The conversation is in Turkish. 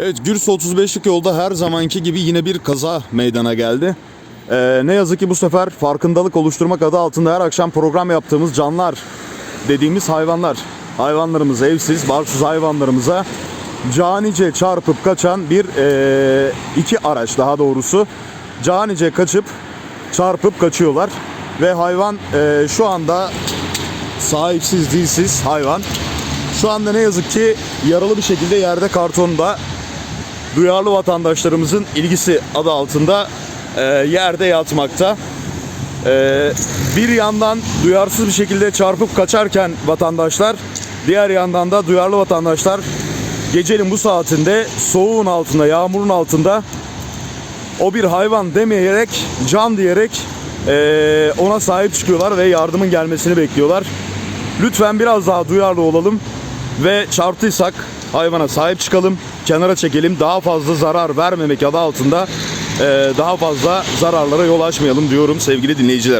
Evet Gürs 35'lik yolda her zamanki gibi yine bir kaza meydana geldi. Ee, ne yazık ki bu sefer farkındalık oluşturmak adı altında her akşam program yaptığımız canlar dediğimiz hayvanlar. Hayvanlarımız evsiz, barsız hayvanlarımıza canice çarpıp kaçan bir ee, iki araç daha doğrusu. Canice kaçıp çarpıp kaçıyorlar. Ve hayvan ee, şu anda sahipsiz dilsiz hayvan. Şu anda ne yazık ki yaralı bir şekilde yerde kartonda duyarlı vatandaşlarımızın ilgisi adı altında e, yerde yatmakta. E, bir yandan duyarsız bir şekilde çarpıp kaçarken vatandaşlar, diğer yandan da duyarlı vatandaşlar gecenin bu saatinde soğuğun altında, yağmurun altında o bir hayvan demeyerek, can diyerek e, ona sahip çıkıyorlar ve yardımın gelmesini bekliyorlar. Lütfen biraz daha duyarlı olalım ve çarptıysak hayvana sahip çıkalım, kenara çekelim. Daha fazla zarar vermemek adı altında e, daha fazla zararlara yol açmayalım diyorum sevgili dinleyiciler.